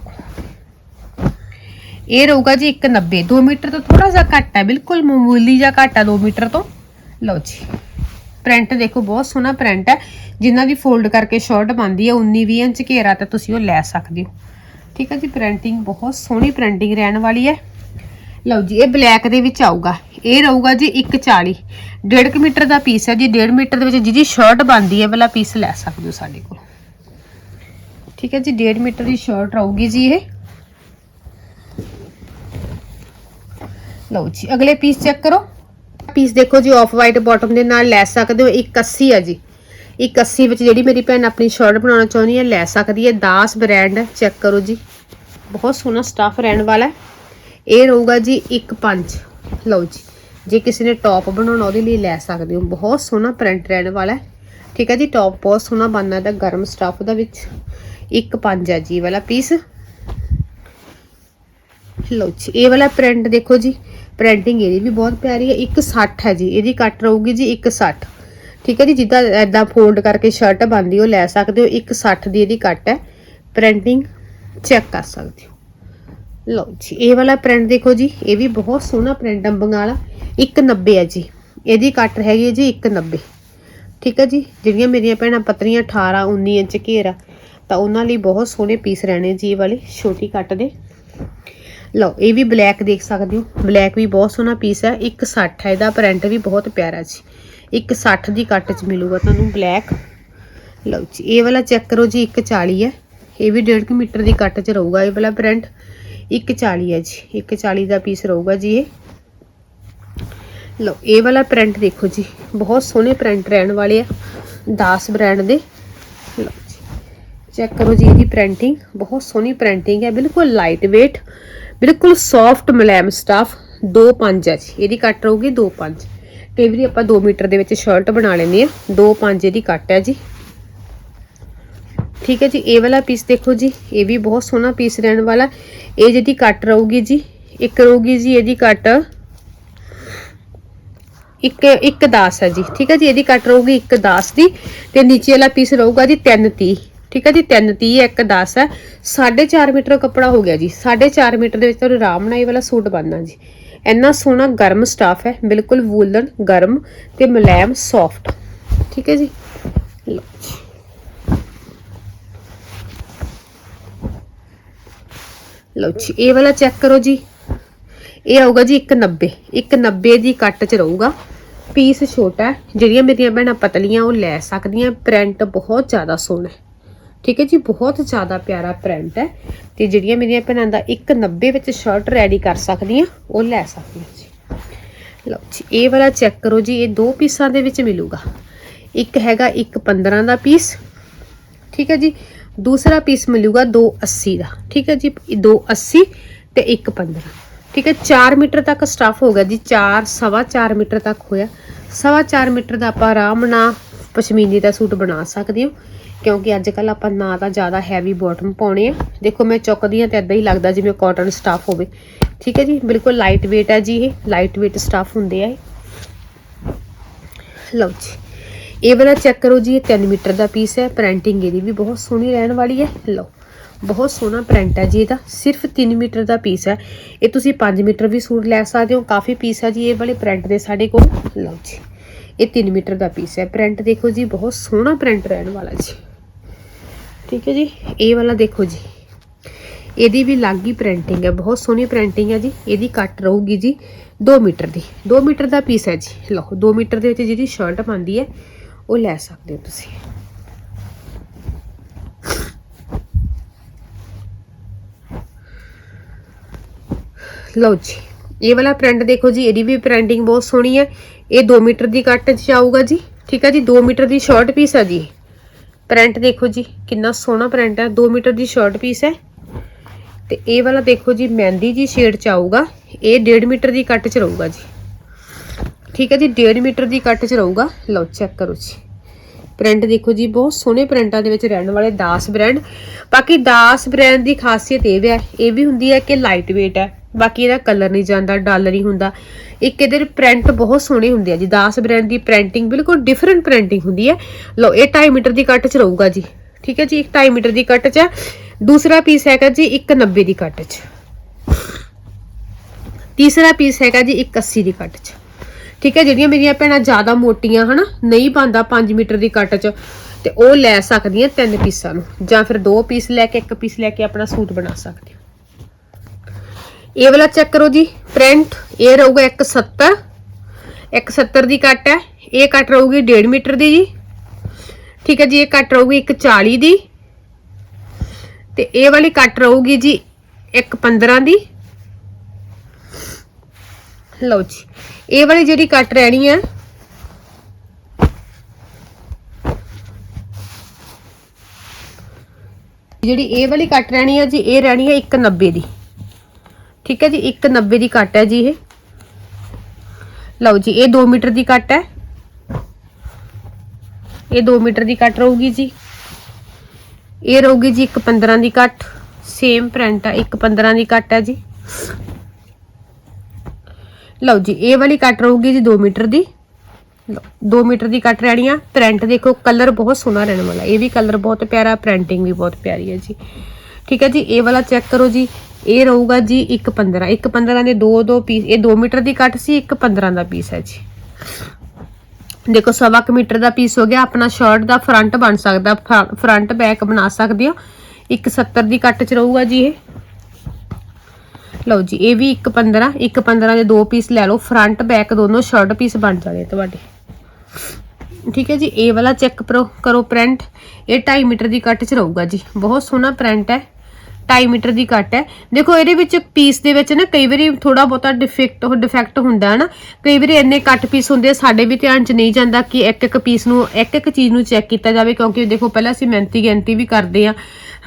ਇਹ ਰਹੂਗਾ ਜੀ 190 2 ਮੀਟਰ ਤੋਂ ਥੋੜਾ ਜਿਹਾ ਘੱਟ ਹੈ, ਬਿਲਕੁਲ ਮਾਮੂਲੀ ਜਿਹਾ ਘੱਟ ਹੈ 2 ਮੀਟਰ ਤੋਂ। ਲਓ ਜੀ ਪ੍ਰਿੰਟ ਦੇਖੋ, ਬਹੁਤ ਸੋਹਣਾ ਪ੍ਰਿੰਟ ਹੈ। ਜਿਨ੍ਹਾਂ ਦੀ ਫੋਲਡ ਕਰਕੇ ਸ਼ਰਟ ਬਣਦੀ ਹੈ 19 20 ਇੰਚ ਘੇਰਾ ਤਾਂ ਤੁਸੀਂ ਉਹ ਲੈ ਸਕਦੇ ਹੋ। ਠੀਕ ਹੈ ਜੀ ਪ੍ਰਿੰਟਿੰਗ ਬਹੁਤ ਸੋਹਣੀ ਪ੍ਰਿੰਟਿੰਗ ਰਹਿਣ ਵਾਲੀ ਹੈ। ਲਓ ਜੀ, ਇਹ ਬਲੈਕ ਦੇ ਵਿੱਚ ਆਊਗਾ। ਇਹ ਰਹੂਗਾ ਜੀ 140 1.5 ਮੀਟਰ ਦਾ ਪੀਸ ਹੈ ਜੀ 1.5 ਮੀਟਰ ਦੇ ਵਿੱਚ ਜਿਹਦੀ ਸ਼ਰਟ ਬਣਦੀ ਹੈ, ਵਾਲਾ ਪੀਸ ਲੈ ਸਕਦੇ ਹੋ ਸਾਡੇ ਕੋਲ। ਠੀਕ ਹੈ ਜੀ 1.5 ਮੀਟਰ ਦੀ ਸ਼ਰਟ ਰਹੂਗੀ ਜੀ ਇਹ। ਲਓ ਜੀ, ਅਗਲੇ ਪੀਸ ਚੈੱਕ ਕਰੋ। ਪੀਸ ਦੇਖੋ ਜੀ ਆਫ ਵਾਈਟ ਬਾਟਮ ਦੇ ਨਾਲ ਲੈ ਸਕਦੇ ਹੋ 180 ਆ ਜੀ। 180 ਵਿੱਚ ਜਿਹੜੀ ਮੇਰੀ ਭੈਣ ਆਪਣੀ ਸ਼ਰਟ ਬਣਾਉਣਾ ਚਾਹੁੰਦੀ ਹੈ, ਲੈ ਸਕਦੀ ਹੈ। ਦਾਸ ਬ੍ਰਾਂਡ ਚੈੱਕ ਕਰੋ ਜੀ। ਬਹੁਤ ਸੋਹਣਾ ਸਟਾਫ ਰਹਿਣ ਵਾਲਾ ਹੈ। ਇਹ ਰਹੂਗਾ ਜੀ 1.5 ਲਓ ਜੀ, ਜੇ ਕਿਸੇ ਨੇ ਟੌਪ ਬਣਾਉਣਾ, ਉਹਦੇ ਲਈ ਲੈ ਸਕਦੇ ਹੋ। ਬਹੁਤ ਸੋਹਣਾ ਪ੍ਰਿੰਟ ਰਹਿਣ ਵਾਲਾ ਹੈ। ਠੀਕ ਹੈ ਜੀ ਟੌਪ ਬਹੁਤ ਸੋਹਣਾ ਬਣਨਾ ਇਹਦਾ ਗਰਮ ਸਟਾਫ ਦਾ ਵਿੱਚ। 1.5 ਹੈ ਜੀ ਇਹ ਵਾਲਾ ਪੀਸ ਲਓ ਜੀ, ਇਹ ਵਾਲਾ ਪ੍ਰਿੰਟ ਦੇਖੋ ਜੀ। ਪ੍ਰਿੰਟਿੰਗ ਇਹਦੀ ਵੀ ਬਹੁਤ ਪਿਆਰੀ ਹੈ 160 ਹੈ ਜੀ, ਇਹਦੀ ਕੱਟ ਰਹੂਗੀ ਜੀ 160 ਠੀਕ ਹੈ ਜੀ, ਜਿੱਦਾਂ ਐਦਾਂ ਫੋਲਡ ਕਰਕੇ ਸ਼ਰਟ ਬਣਦੀ ਉਹ ਲੈ ਸਕਦੇ ਹੋ 160 ਦੀ ਇਹਦੀ ਕੱਟ ਹੈ। ਪ੍ਰਿੰਟਿੰਗ ਚੈੱਕ ਕਰ ਸਕਦੇ ਹੋ। ਲਓ ਜੀ, ਇਹ ਵਾਲਾ ਪ੍ਰਿੰਟ ਦੇਖੋ ਜੀ, ਇਹ ਵੀ ਬਹੁਤ ਸੋਹਣਾ ਪ੍ਰਿੰਟ ਅੰਬੰਗ ਵਾਲਾ। 190 ਹੈ ਜੀ, ਇਹਦੀ ਕੱਟ ਹੈਗੀ ਹੈ ਜੀ 190 ਠੀਕ ਹੈ ਜੀ, ਜਿਹੜੀਆਂ ਮੇਰੀਆਂ ਭੈਣਾਂ ਪਤਰੀਆਂ 18 19 ਇੰਚ ਘੇਰਾ, ਤਾਂ ਉਹਨਾਂ ਲਈ ਬਹੁਤ ਸੋਹਣੇ ਪੀਸ ਰਹਿਣੇ ਜੀ ਇਹ ਵਾਲੇ, ਛੋਟੀ ਕੱਟ ਦੇ। ਲਓ, ਇਹ ਵੀ ਬਲੈਕ ਦੇਖ ਸਕਦੇ ਹੋ। ਬਲੈਕ ਵੀ ਬਹੁਤ ਸੋਹਣਾ ਪੀਸ ਹੈ। 160 ਹੈ, ਇਹਦਾ ਪ੍ਰਿੰਟ ਵੀ ਬਹੁਤ ਪਿਆਰਾ ਜੀ। 160 ਦੀ ਕੱਟ ਚ ਮਿਲੂਗਾ ਤੁਹਾਨੂੰ ਬਲੈਕ ਲਓ ਜੀ, ਇਹ ਵਾਲਾ ਚੈੱਕ ਕਰੋ ਜੀ 140 ਹੈ। ਇਹ ਵੀ 1.5 ਮੀਟਰ ਦੀ ਕੱਟ ਚ ਰਹੂਗਾ ਇਹ ਵਾਲਾ ਪ੍ਰਿੰਟ 140 ਹੈ ਜੀ 140 ਦਾ ਪੀਸ ਰਹੂਗਾ ਜੀ ਇਹ। ਲਓ, ਇਹ ਵਾਲਾ ਪ੍ਰਿੰਟ ਦੇਖੋ ਜੀ, ਬਹੁਤ ਸੋਹਣੇ ਪ੍ਰਿੰਟ ਰਹਿਣ ਵਾਲੇ ਆ, ਦਾਸ ਬ੍ਰਾਂਡ ਦੇ। ਲਓ ਜੀ ਚੈੱਕ ਕਰੋ ਜੀ ਇਹਦੀ ਪ੍ਰਿੰਟਿੰਗ ਬਹੁਤ ਸੋਹਣੀ ਪ੍ਰਿੰਟਿੰਗ ਹੈ, ਬਿਲਕੁਲ ਲਾਈਟ weight ਬਿਲਕੁਲ ਸੌਫਟ ਮੁਲਾਇਮ ਸਟਾਫ 2.5 ਹੈ ਜੀ। ਇਹਦੀ ਕੱਟ ਰਹੂਗੀ 2.5 ਕਈ ਵਾਰੀ ਆਪਾਂ 2 ਮੀਟਰ ਦੇ ਵਿੱਚ ਸ਼ਰਟ ਬਣਾ ਲੈਂਦੇ ਆ 2.5 ਇਹਦੀ ਕੱਟ ਹੈ ਜੀ। ਠੀਕ ਹੈ ਜੀ, ਇਹ ਵਾਲਾ ਪੀਸ ਦੇਖੋ ਜੀ। ਇਹ ਵੀ ਬਹੁਤ ਸੋਹਣਾ ਪੀਸ ਰਹਿਣ ਵਾਲਾ। ਇਹ ਜਿਹਦੀ ਕੱਟ ਰਹੂਗੀ ਜੀ, ਇੱਕ ਰਹੂਗੀ ਜੀ ਇਹਦੀ ਕੱਟ ਇੱਕ ਇੱਕ 10 ਹੈ ਜੀ। ਠੀਕ ਹੈ ਜੀ, ਇਹਦੀ ਕੱਟ ਰਹੂਗੀ ਇੱਕ 10 ਦੀ। ਤੇ ਨੀਚੇ ਵਾਲਾ ਪੀਸ ਰਹੂਗਾ ਜੀ 330 ਠੀਕ ਹੈ ਜੀ 330 ਹੈ ਇੱਕ 10 ਹੈ। 4.5 ਮੀਟਰ ਕੱਪੜਾ ਹੋ ਗਿਆ ਜੀ। 4.5 ਮੀਟਰ ਦੇ ਵਿੱਚ ਤੁਹਾਨੂੰ ਆਰਾਮ ਨਾਲ ਇਹ ਵਾਲਾ ਸੂਟ ਬਣਨਾ ਜੀ। ਇੰਨਾ ਸੋਹਣਾ ਗਰਮ ਸਟਾਫ ਹੈ, ਬਿਲਕੁਲ ਵੂਲਨ ਗਰਮ ਤੇ ਮੁਲਾਇਮ ਸੌਫਟ ਠੀਕ ਹੈ ਜੀ। ਲਓ ਲਓ ਜੀ, ਇਹ ਵਾਲਾ ਚੈੱਕ ਕਰੋ ਜੀ। ਇਹ ਆਊਗਾ ਜੀ 190 190 ਦੀ ਕੱਟ ਚ ਰਹੂਗਾ। ਪੀਸ ਛੋਟਾ ਜਿਹੜੀਆਂ ਮੇਰੀਆਂ ਭੈਣਾਂ ਪਤਲੀਆਂ ਉਹ ਲੈ ਸਕਦੀਆਂ। ਪ੍ਰਿੰਟ ਬਹੁਤ ਜ਼ਿਆਦਾ ਸੋਹਣਾ ਠੀਕ ਹੈ ਜੀ, ਬਹੁਤ ਜ਼ਿਆਦਾ ਪਿਆਰਾ ਪ੍ਰਿੰਟ ਹੈ ਤੇ ਜਿਹੜੀਆਂ ਮੇਰੀਆਂ ਭੈਣਾਂ ਦਾ 190 ਵਿੱਚ ਸ਼ਰਟ ਰੈਡੀ ਕਰ ਸਕਦੀਆਂ ਉਹ ਲੈ ਸਕਦੀਆਂ ਜੀ। ਲਓ ਜੀ, ਇਹ ਵਾਲਾ ਚੈੱਕ ਕਰੋ ਜੀ, ਇਹ ਦੋ ਪੀਸਾਂ ਦੇ ਵਿੱਚ ਮਿਲੂਗਾ। ਇੱਕ ਹੈਗਾ 115 ਦਾ ਪੀਸ ਠੀਕ ਹੈ ਜੀ, ਦੂਸਰਾ ਪੀਸ ਮਿਲੂਗਾ 280 ਦਾ, ਠੀਕ ਹੈ ਜੀ 280 ਤੇ 115 ਠੀਕ ਹੈ 4 ਮੀਟਰ ਤੱਕ ਸਟਫ ਹੋ ਗਿਆ ਜੀ 4 ਸਵਾ 4 ਮੀਟਰ ਤੱਕ ਹੋਇਆ। ਸਵਾ 4 ਮੀਟਰ ਦਾ ਆਪਾਂ ਆਰਾਮ ਨਾਲ ਪਸ਼ਮੀਨੀ ਦਾ ਸੂਟ ਬਣਾ ਸਕਦੇ ਹਾਂ। ਕਿਉਂਕਿ ਅੱਜ ਕੱਲ ਆਪਾਂ ਨਾ ਤਾਂ ਜ਼ਿਆਦਾ ਹੈਵੀ ਬਾਟਮ ਪਾਉਣੇ ਆ। ਦੇਖੋ ਮੈਂ ਚੁੱਕਦੀ ਆ ਤੇ ਇਦਾਂ ਹੀ ਲੱਗਦਾ ਜਿਵੇਂ ਕਾਟਨ ਸਟਫ ਹੋਵੇ। ਠੀਕ ਹੈ ਜੀ? ਬਿਲਕੁਲ ਲਾਈਟ weight ਹੈ ਜੀ ਇਹ। ਲਾਈਟ weight ਸਟਫ ਹੁੰਦੇ ਆ ਲਓ ਜੀ। ਇਹ ਵਾਲਾ ਚੈੱਕ ਕਰੋ ਜੀ, ਇਹ 3 ਮੀਟਰ ਦਾ ਪੀਸ ਹੈ। ਪ੍ਰਿੰਟਿੰਗ ਇਹਦੀ ਵੀ ਬਹੁਤ ਸੋਹਣੀ ਰਹਿਣ ਵਾਲੀ ਹੈ। ਲਓ, ਬਹੁਤ ਸੋਹਣਾ ਪ੍ਰਿੰਟ ਹੈ ਜੀ ਇਹਦਾ। ਸਿਰਫ 3 ਮੀਟਰ ਦਾ ਪੀਸ ਹੈ। ਇਹ ਤੁਸੀਂ 5 ਮੀਟਰ ਵੀ ਸੂਟ ਲੈ ਸਕਦੇ ਹੋ। ਕਾਫੀ ਪੀਸ ਹੈ ਜੀ ਇਹ ਵਾਲੇ ਪ੍ਰਿੰਟ ਦੇ ਸਾਡੇ ਕੋਲ। ਲਓ ਜੀ। ਇਹ 3 ਮੀਟਰ ਦਾ ਪੀਸ ਹੈ। ਪ੍ਰਿੰਟ ਦੇਖੋ ਜੀ, ਬਹੁਤ ਸੋਹਣਾ ਪ੍ਰਿੰਟ ਰਹਿਣ ਵਾਲਾ ਜੀ। ਠੀਕ ਹੈ ਜੀ। ਇਹ ਵਾਲਾ ਦੇਖੋ ਜੀ। ਇਹਦੀ ਵੀ ਅਲੱਗ ਹੀ ਪ੍ਰਿੰਟਿੰਗ ਹੈ। ਬਹੁਤ ਸੋਹਣੀ ਪ੍ਰਿੰਟਿੰਗ ਹੈ ਜੀ। ਇਹਦੀ ਕੱਟ ਰਹੂਗੀ ਜੀ 2 ਮੀਟਰ ਦੀ। 2 ਮੀਟਰ ਦਾ ਪੀਸ ਹੈ ਜੀ। ਲਓ 2 ਮੀਟਰ ਦੇ ਵਿੱਚ ਜਿਹਦੀ ਸ਼ਰਟ ਪਾਉਂਦੀ ਹੈ, ਉਹ ਲੈ ਸਕਦੇ ਹੋ ਤੁਸੀਂ। ਲਓ ਜੀ। ਇਹ ਵਾਲਾ ਪ੍ਰਿੰਟ ਦੇਖੋ ਜੀ। ਇਹਦੀ ਵੀ ਪ੍ਰਿੰਟਿੰਗ ਬਹੁਤ ਸੋਹਣੀ ਹੈ। ਇਹ 2 ਮੀਟਰ ਦੀ ਕੱਟ ਚ ਆਊਗਾ ਜੀ। ਠੀਕ ਹੈ ਜੀ। 2 ਮੀਟਰ ਦੀ ਸ਼ਾਰਟ ਪੀਸ ਹੈ ਜੀ। ਪ੍ਰਿੰਟ ਦੇਖੋ ਜੀ, ਕਿੰਨਾ ਸੋਹਣਾ ਪ੍ਰਿੰਟ ਹੈ 2 ਮੀਟਰ ਦੀ ਸ਼ਰਟ ਪੀਸ ਹੈ। ਤੇ ਇਹ ਵਾਲਾ ਦੇਖੋ ਜੀ, ਮਹਿੰਦੀ ਜੀ ਸ਼ੇਡ ਚ ਆਊਗਾ, ਇਹ 1.5 ਮੀਟਰ ਦੀ ਕੱਟ ਚ ਰਹੂਗਾ ਜੀ। ਠੀਕ ਹੈ ਜੀ 1.5 ਮੀਟਰ ਦੀ ਕੱਟ ਚ ਰਹੂਗਾ। ਲਓ ਚੈੱਕ ਕਰੋ ਜੀ। ਪ੍ਰਿੰਟ ਦੇਖੋ ਜੀ, ਬਹੁਤ ਸੋਹਣੇ ਪ੍ਰਿੰਟਾਂ ਦੇ ਵਿੱਚ ਰਹਿਣ ਵਾਲੇ ਦਾਸ ਬ੍ਰਾਂਡ ਬਾਕੀ ਦਾਸ ਬ੍ਰਾਂਡ ਦੀ ਖਾਸੀਅਤ ਇਹ ਵੀ ਹੈ, ਇਹ ਵੀ ਹੁੰਦੀ ਹੈ ਕਿ ਲਾਈਟ weight ਹੈ। ਬਾਕੀ ਇਹਦਾ ਕਲਰ ਨਹੀਂ ਜਾਂਦਾ ਡਾਲਰ ਹੀ ਹੁੰਦਾ। ਇੱਕ ਇਹਦੇ ਪ੍ਰਿੰਟ ਬਹੁਤ ਸੋਹਣੇ ਹੁੰਦੇ ਆ ਜੀ। ਦਾਸ ਬ੍ਰਾਂਡ ਦੀ ਪ੍ਰਿੰਟਿੰਗ ਬਿਲਕੁਲ ਡਿਫਰੈਂਟ ਪ੍ਰਿੰਟਿੰਗ ਹੁੰਦੀ ਹੈ ਲਓ, ਇਹ 2.5 ਮੀਟਰ ਦੀ ਕੱਟ ਚ ਰਹੂਗਾ ਜੀ। ਠੀਕ ਹੈ ਜੀ 2.5 ਮੀਟਰ ਦੀ ਕੱਟ ਚ ਹੈ। ਦੂਸਰਾ ਪੀਸ ਹੈਗਾ ਜੀ 190 ਦੀ ਕੱਟ ਚ। ਤੀਸਰਾ ਪੀਸ ਹੈਗਾ ਜੀ 180 ਦੀ ਕੱਟ ਚ। ਠੀਕ ਹੈ, ਜਿਹੜੀਆਂ ਮੇਰੀਆਂ ਭੈਣਾਂ ਜ਼ਿਆਦਾ ਮੋਟੀਆਂ, ਹਨਾ, ਨਹੀਂ ਪਾਉਂਦਾ 5 ਮੀਟਰ ਦੀ ਕੱਟ ਚ, ਤੇ ਉਹ ਲੈ ਸਕਦੀਆਂ ਤਿੰਨ ਪੀਸਾਂ ਨੂੰ। ਜਾਂ ਫਿਰ ਦੋ ਪੀਸ ਲੈ ਕੇ, ਇੱਕ ਪੀਸ ਲੈ ਕੇ ਆਪਣਾ ਸੂਟ ਬਣਾ ਸਕਦੇ ਇਹ ਵਾਲਾ ਚੈੱਕ ਕਰੋ ਜੀ ਪ੍ਰਿੰਟ ਇਹ ਰਹੂਗਾ 170 170 ਦੀ ਕੱਟ ਹੈ, ਇਹ ਕੱਟ ਰਹੂਗੀ 1.5 ਮੀਟਰ ਦੀ ਜੀ। ਠੀਕ ਹੈ ਜੀ, ਇਹ ਕੱਟ ਰਹੂਗੀ 140 ਦੀ। ਤੇ ਇਹ ਵਾਲੀ ਕੱਟ ਰਹੂਗੀ ਜੀ 115 ਦੀ। ਲਓ ਜੀ, ਇਹ ਵਾਲੀ ਜਿਹੜੀ ਕੱਟ ਰਹਿਣੀ ਹੈ, ਜਿਹੜੀ ਇਹ ਵਾਲੀ ਕੱਟ ਰਹਿਣੀ ਹੈ ਜੀ, ਇਹ ਰਹਿਣੀ ਹੈ 190 ਦੀ। ਠੀਕ ਹੈ ਜੀ 190 ਦੀ ਕੱਟ ਹੈ ਜੀ ਇਹ। ਲਓ ਜੀ, ਇਹ 2 ਮੀਟਰ ਦੀ ਕੱਟ ਹੈ। ਇਹ 2 ਮੀਟਰ ਦੀ ਕੱਟ ਰਹੂਗੀ ਜੀ। ਇਹ ਰਹੂਗੀ ਜੀ 115 ਦੀ ਕੱਟ ਸੇਮ ਪ੍ਰਿੰਟ ਆ 115 ਦੀ ਕੱਟ ਹੈ ਜੀ। ਲਓ ਜੀ, ਇਹ ਵਾਲੀ ਕੱਟ ਰਹੂਗੀ ਜੀ 2 ਮੀਟਰ ਦੀ। ਲਓ 2 ਮੀਟਰ ਦੀ ਕੱਟ ਰਹਿਣੀ ਆ। ਪ੍ਰਿੰਟ ਦੇਖੋ, ਕਲਰ ਬਹੁਤ ਸੋਹਣਾ ਰਹਿਣ ਵਾਲਾ। ਇਹ ਵੀ ਕਲਰ ਬਹੁਤ ਪਿਆਰਾ, ਪ੍ਰਿੰਟਿੰਗ ਵੀ ਬਹੁਤ ਪਿਆਰੀ ਹੈ ਜੀ। ਠੀਕ ਹੈ ਜੀ, ਇਹ ਵਾਲਾ ਚੈੱਕ ਕਰੋ ਜੀ। ਇਹ ਰਹੂਗਾ ਜੀ 1.15 1.15 ਦੇ ਦੋ ਦੋ ਪੀਸ। ਇਹ 2 ਮੀਟਰ ਦੀ ਕੱਟ ਸੀ 1.15 ਦਾ ਪੀਸ ਹੈ ਜੀ। ਦੇਖੋ, ਸਵਾ ਕੁ ਮੀਟਰ ਦਾ ਪੀਸ ਹੋ ਗਿਆ। ਆਪਣਾ ਸ਼ਰਟ ਦਾ ਫਰੰਟ ਬਣ ਸਕਦਾ। ਫਰੰਟ ਬੈਕ ਬਣਾ ਸਕਦੇ ਹੋ। 1.70 ਦੀ ਕੱਟ ਚ ਰਹੂਗਾ ਜੀ ਇਹ। ਲਓ ਜੀ, ਇਹ ਵੀ 1.15 1.15 ਦੇ ਦੋ ਪੀਸ ਲੈ ਲਓ। ਫਰੰਟ, ਬੈਕ ਦੋਨੋਂ ਸ਼ਰਟ ਪੀਸ ਬਣ ਜਾਣੇ ਤੁਹਾਡੇ। ਠੀਕ ਹੈ ਜੀ? ਇਹ ਵਾਲਾ ਚੈੱਕ ਕਰੋ ਕਰੋ ਪ੍ਰਿੰਟ ਇਹ 2.5 ਮੀਟਰ ਦੀ ਕੱਟ ਚ ਰਹੂਗਾ ਜੀ। ਬਹੁਤ ਸੋਹਣਾ ਪ੍ਰਿੰਟ ਹੈ। 2.5 ਮੀਟਰ ਦੀ ਕੱਟ ਹੈ। ਦੇਖੋ ਇਹਦੇ ਵਿੱਚ ਪੀਸ ਦੇ ਵਿੱਚ ਨਾ ਕਈ ਵਾਰੀ ਥੋੜਾ ਬਹੁਤਾ ਡਿਫੈਕਟ ਡਿਫੈਕਟ ਹੁੰਦਾ ਹੈ ਨਾ। ਕਈ ਵਾਰੀ ਇੰਨੇ ਕੱਟ ਪੀਸ ਹੁੰਦੇ ਆ, ਸਾਡੇ ਵੀ ਧਿਆਨ ਚ ਨਹੀਂ ਜਾਂਦਾ ਕਿ ਇੱਕ ਇੱਕ ਪੀਸ ਨੂੰ ਇੱਕ ਇੱਕ ਚੀਜ਼ ਨੂੰ ਚੈੱਕ ਕੀਤਾ ਜਾਵੇ ਕਿਉਂਕਿ ਦੇਖੋ ਪਹਿਲਾਂ ਅਸੀਂ ਮਿਹਨਤੀ ਗਿਣਤੀ ਵੀ ਕਰਦੇ ਆ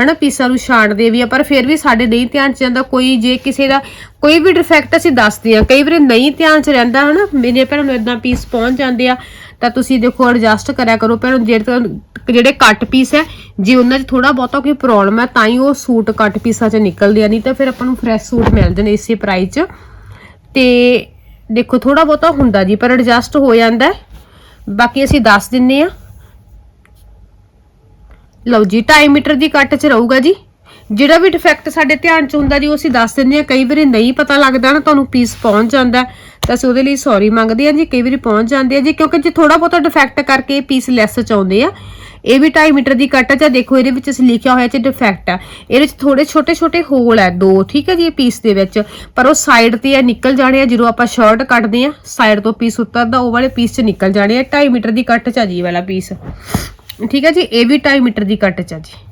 ਹਨਾ ਪੀਸਾਂ ਨੂੰ ਛਾਂਟਦੇ ਵੀ ਆ ਪਰ ਫਿਰ ਵੀ ਸਾਡੇ ਨਹੀਂ ਧਿਆਨ ਚ ਜਾਂਦਾ। ਕੋਈ ਜੇ ਕਿਸੇ ਦਾ ਕੋਈ ਵੀ ਡਿਫੈਕਟ ਅਸੀਂ ਦੱਸਦੇ ਆ ਕਈ ਵਾਰੀ ਨਹੀਂ ਧਿਆਨ ਚ ਰਹਿੰਦਾ ਹਨਾ। ਮੇਰੇ ਭੈਣਾਂ ਨੂੰ ਇਦਾਂ ਪੀਸ ਪਹੁੰਚ ਜਾਂਦੇ ਆ। ਤਾਂ ਤੁਸੀਂ ਦੇਖੋ ਐਡਜਸਟ ਕਰਿਆ ਕਰੋ। ਪਰ ਜਿਹੜੇ ਜਿਹੜੇ ਕੱਟ ਪੀਸ ਹੈ, ਜੇ ਉਹਨਾਂ 'ਚ ਥੋੜਾ ਬਹੁਤਾ ਕੋਈ ਪ੍ਰੋਬਲਮ ਹੈ, ਤਾਂ ਹੀ ਉਹ ਸੂਟ ਕੱਟ ਪੀਸਾਂ 'ਚ ਨਿਕਲਦੇ ਆ ਨਹੀਂ। ਤਾਂ ਫਿਰ ਆਪਾਂ ਨੂੰ ਫਰੈਸ਼ ਸੂਟ ਮਿਲਦੇ ਨੇ ਇਸੇ ਪ੍ਰਾਈਸ 'ਚ। ਤੇ ਦੇਖੋ ਥੋੜਾ ਬਹੁਤਾ ਹੁੰਦਾ ਜੀ, ਪਰ ਐਡਜਸਟ ਹੋ ਜਾਂਦਾ ਬਾਕੀ ਅਸੀਂ ਦੱਸ ਦਿੰਨੇ ਆ ਲਓ ਜੀ 2.5 ਮੀਟਰ ਦੀ ਕੱਟ 'ਚ ਰਹੂਗਾ ਜੀ। ਜਿਹੜਾ ਵੀ ਡਿਫੈਕਟ ਸਾਡੇ ਧਿਆਨ 'ਚ ਹੁੰਦਾ ਜੀ, ਉਹ ਅਸੀਂ ਦੱਸ ਦਿੰਦੇ ਆ ਕਈ ਵਾਰੀ ਨਹੀਂ ਪਤਾ ਲੱਗਦਾ ਨਾ, ਤੁਹਾਨੂੰ ਪੀਸ ਪਹੁੰਚ ਜਾਂਦਾ ਤਾਂ ਅਸੀਂ ਉਹਦੇ ਲਈ ਸੌਰੀ ਮੰਗਦੇ ਆ ਜੀ, ਕਈ ਵਾਰੀ ਪਹੁੰਚ ਜਾਂਦੇ ਆ ਜੀ, ਕਿਉਂਕਿ ਜੇ ਥੋੜਾ ਬਹੁਤਾ ਡਿਫੈਕਟ ਕਰਕੇ ਇਹ ਪੀਸ ਲੈਸ ਚ ਆਉਂਦੇ ਆ, ਇਹ ਵੀ 2.5 ਮੀਟਰ ਦੀ ਕੱਟ ਹੈ ਦੇਖੋ ਇਹਦੇ ਵਿੱਚ ਅਸੀਂ ਲਿਖਿਆ ਹੋਇਆ ਚ ਡਿਫੈਕਟ ਆ। ਇਹਦੇ ਵਿੱਚ ਥੋੜੇ ਛੋਟੇ ਛੋਟੇ ਹੋਲ ਹੈ ਦੋ, ਠੀਕ ਹੈ ਜੀ, ਇਹ ਪੀਸ ਦੇ ਵਿੱਚ। ਪਰ ਉਹ ਸਾਈਡ ਤੇ ਆ, ਨਿਕਲ ਜਾਣੇ ਆ, ਜਦੋਂ ਆਪਾਂ ਸ਼ਰਟ ਕੱਟਦੇ ਆ ਸਾਈਡ ਤੋਂ ਪੀਸ ਉਤਰਦਾ, ਉਹ ਵਾਲੇ ਪੀਸ ਚ ਨਿਕਲ ਜਾਣੇ ਆ। 2.5 ਮੀਟਰ ਦੀ ਕੱਟ ਚ ਆ ਜੀ ਇਹ ਵਾਲਾ ਪੀਸ ਠੀਕ ਹੈ ਜੀ, ਇਹ ਵੀ 2.5 ਮੀਟਰ ਦੀ ਕੱਟ ਚ ਆ ਜੀ।